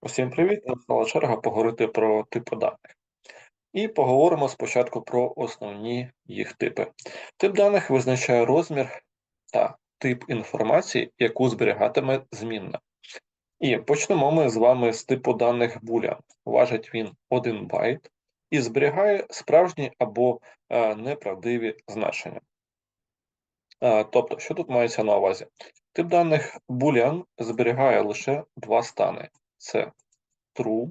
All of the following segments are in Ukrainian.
Усім привіт! Настала черга поговорити про типи даних. І поговоримо спочатку про основні їх типи. Тип даних визначає розмір та тип інформації, яку зберігатиме змінна. І почнемо ми з вами з типу даних Boolean. Важить він 1 байт і зберігає справжні або е, неправдиві значення. Е, тобто, що тут мається на увазі? Тип даних Boolean зберігає лише два стани: це true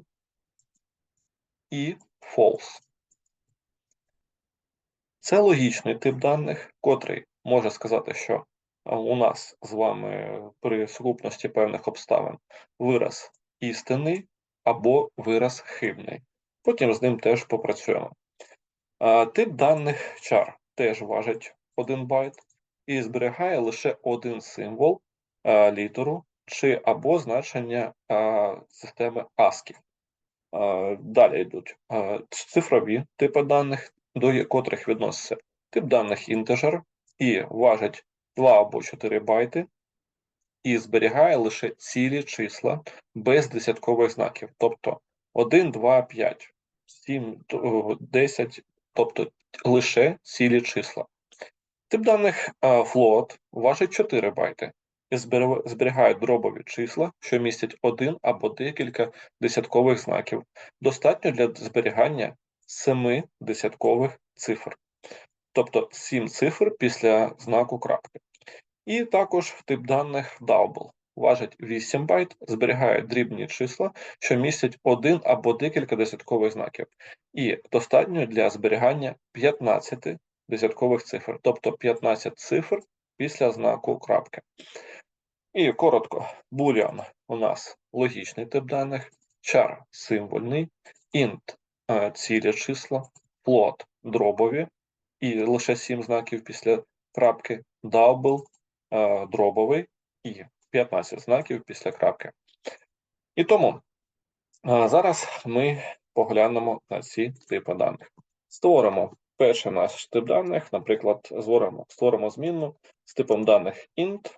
і false. Це логічний тип даних, котрий може сказати, що у нас з вами при сукупності певних обставин вираз істинний або вираз хибний. Потім з ним теж попрацюємо. Тип даних char теж важить 1 байт і зберігає лише один символ, літеру чи або значення системи ASCII. Далі йдуть цифрові типи даних, до котрих відноситься тип даних інтежер і важить 2 або 4 байти, і зберігає лише цілі числа без десяткових знаків, тобто 1, 2, 5, 7, 10, тобто лише цілі числа. Тип даних float важить 4 байти і зберігають дробові числа, що містять один або декілька десяткових знаків, достатньо для зберігання семи десяткових цифр, тобто сім цифр після знаку крапки. І також тип даних double. Важить 8 байт, зберігає дрібні числа, що містять один або декілька десяткових знаків, і достатньо для зберігання 15 десяткових цифр, тобто 15 цифр після знаку крапки. І коротко, boolean у нас логічний тип даних, char символьний, int е, цілі числа, float дробові, і лише 7 знаків після крапки, double е, дробовий і 15 знаків після крапки. І тому е, зараз ми поглянемо на ці типи даних. Створимо перший наш тип даних, наприклад, створимо, створимо змінну з типом даних int.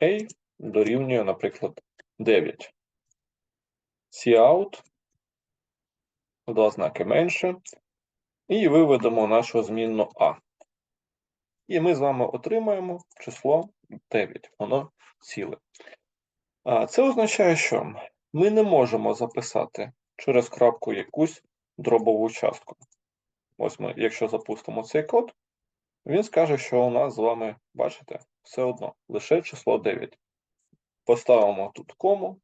A дорівнює, наприклад, 9. Cout, два знаки менше. І виведемо нашу змінну А. І ми з вами отримаємо число 9. Воно ціле. Це означає, що ми не можемо записати через крапку якусь дробову частку. Ось ми, якщо запустимо цей код, він скаже, що у нас з вами, бачите, все одно лише число 9. Поставимо тут кому,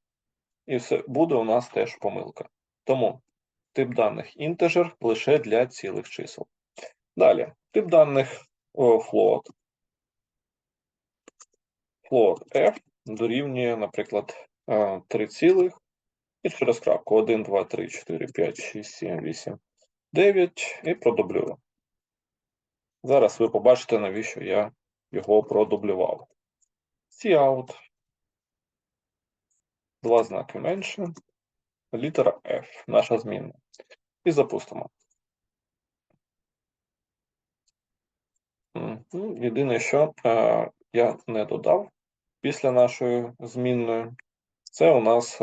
і все буде у нас теж помилка. Тому тип даних інтежер лише для цілих чисел. Далі, тип даних о, float. Float F дорівнює, наприклад, 3 цілих. І через крапку 1, 2, 3, 4, 5, 6, 7, 8, 9 і продублюю. Зараз ви побачите, навіщо я його продублював. Cout. Два знаки менше. Літера F, наша змінна. І запустимо. Єдине, що е, я не додав після нашої змінної, це у нас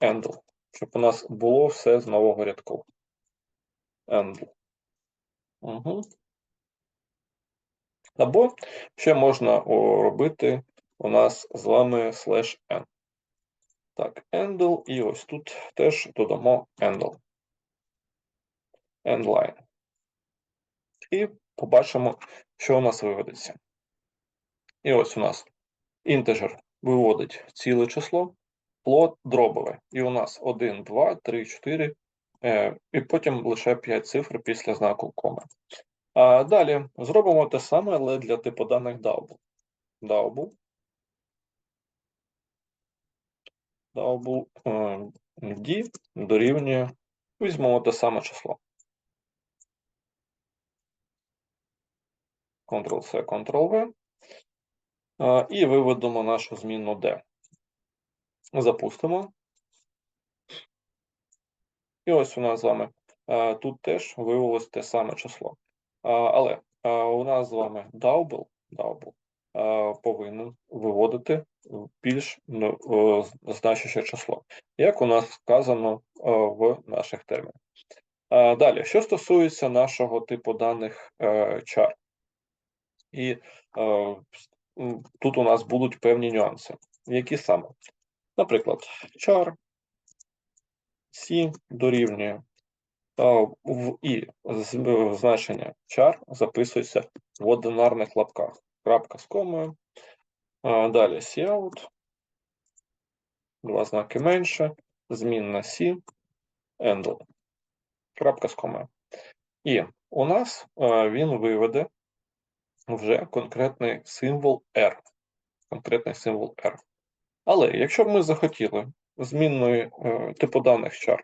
handle, щоб у нас було все з нового рядку. Handle. Угу. Або ще можна робити у нас з вами слеш n. Так, endl, і ось тут теж додамо endl. Endline. І побачимо, що у нас виведеться. І ось у нас інтежер виводить ціле число, плод дробове. І у нас 1, 2, 3, 4, і потім лише 5 цифр після знаку коми. А Далі зробимо те саме, але для типу даних double. Double. Double D дорівнює. Візьмемо те саме число. Ctrl-C, Ctrl-V. І виведемо нашу змінну D. Запустимо. І ось у нас з вами тут теж виявилось те саме число. Але у нас з вами double е, повинен виводити більш ну, е, значуще число, як у нас вказано е, в наших термінах. Е, Далі, що стосується нашого типу даних е, чар, і е, тут у нас будуть певні нюанси. Які саме? Наприклад, char C дорівнює в і значення char записується в одинарних лапках. Крапка з комою. Далі cout, два знаки менше, змінна C, handle. Крапка з комою. І у нас е, він виведе вже конкретний символ R. Конкретний символ R. Але якщо б ми захотіли змінної е, типу даних char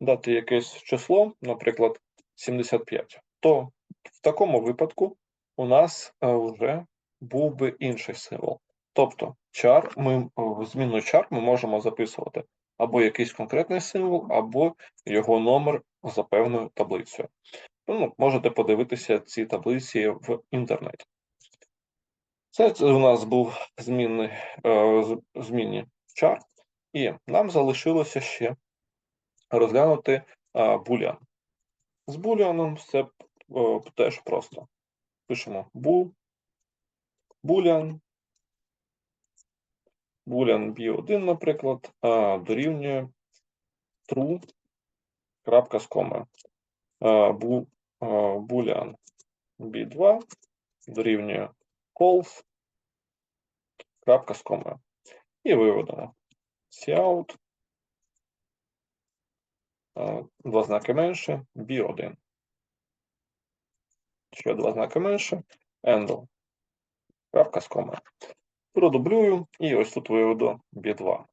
дати якесь число, наприклад, 75, то в такому випадку у нас е, вже був би інший символ. Тобто char, ми, в змінну char ми можемо записувати або якийсь конкретний символ, або його номер за певною таблицею. Ну, можете подивитися ці таблиці в інтернеті. Це, у нас був змінний, е, змінні чар, і нам залишилося ще розглянути булян. З буляном це е, теж просто. Пишемо bool, boolean, boolean b1, наприклад, дорівнює true, крапка з е, boolean b2 дорівнює крапка з комою. І виведемо cout, е, два знаки менше, b1. Ще два знаки менше, handle, крапка з комою. Продублюю, і ось тут виведу b2.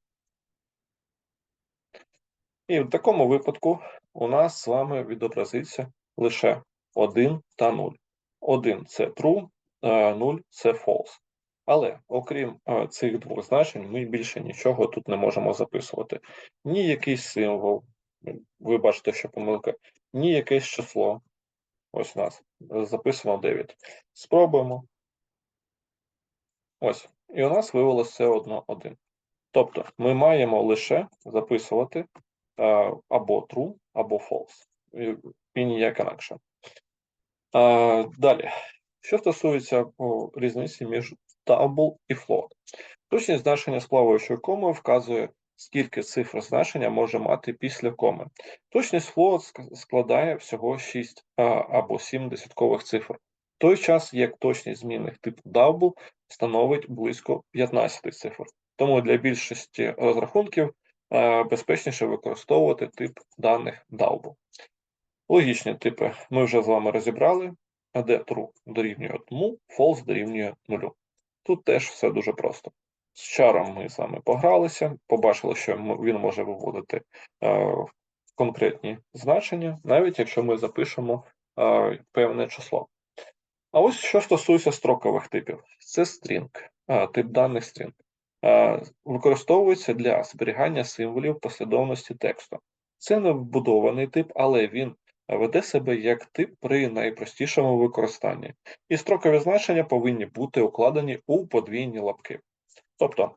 І в такому випадку у нас з вами відобразиться лише 1 та 0. 1 це true, 0 це false. Але окрім е, цих двох значень, ми більше нічого тут не можемо записувати. Ні якийсь символ, ви бачите, що помилка, ні якесь число. Ось у нас записано 9. Спробуємо. Ось. І у нас виявилося все одно 1. Тобто ми маємо лише записувати е, або true, або false. І, ніяк інакше. Е, далі. Що стосується різниці між double і float. Точність значення з плаваючою комою вказує, скільки цифр значення може мати після коми. Точність float складає всього 6 а, або 7 десяткових цифр. В той час, як точність змінних типу double становить близько 15 цифр. Тому для більшості розрахунків безпечніше використовувати тип даних double. Логічні типи ми вже з вами розібрали, де true дорівнює 1, false дорівнює 0. Тут теж все дуже просто. З чаром ми вами погралися, побачили, що він може виводити е, конкретні значення, навіть якщо ми запишемо е, певне число. А ось що стосується строкових типів, це string, е, тип даних string. Е, використовується для зберігання символів послідовності тексту. Це не вбудований тип, але він веде себе як тип при найпростішому використанні. І строкові значення повинні бути укладені у подвійні лапки. Тобто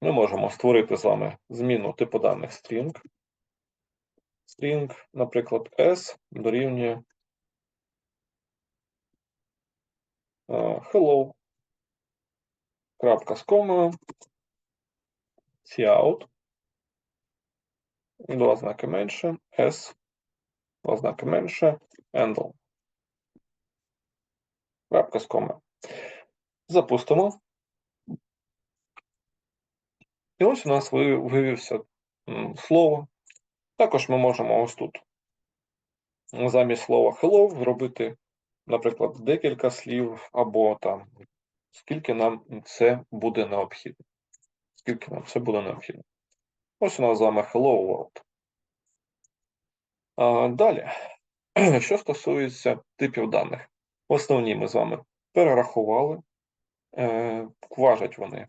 ми можемо створити з вами зміну типу даних string. String, наприклад, S дорівнює е, hello. Крапка з комою. Cout. Два знаки менше. S. Два знаки менше. Handle. Крапка з комою. Запустимо. І ось у нас вивівся слово. Також ми можемо ось тут замість слова hello зробити, наприклад, декілька слів, або там скільки нам це буде необхідно. Скільки нам це буде необхідно. Ось у нас з вами Hello World. Далі, що стосується типів даних. Основні ми з вами перерахували. Е, важать вони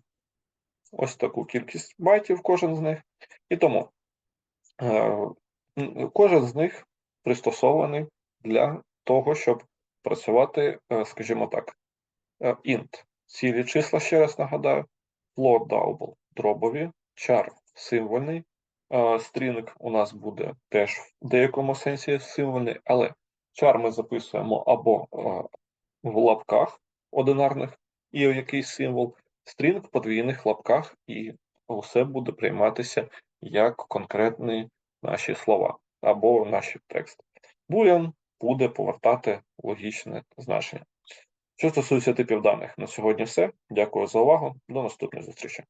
ось таку кількість байтів, кожен з них. І тому е, кожен з них пристосований для того, щоб працювати, е, скажімо так, int. цілі числа, ще раз нагадаю, float double дробові, char символьний, string у нас буде теж в деякому сенсі символьний, але char ми записуємо або в лапках одинарних і якийсь символ, string в подвійних лапках, і усе буде прийматися як конкретні наші слова або наші тексти. Boolean буде повертати логічне значення. Що стосується типів даних, на сьогодні все. Дякую за увагу. До наступної зустрічі.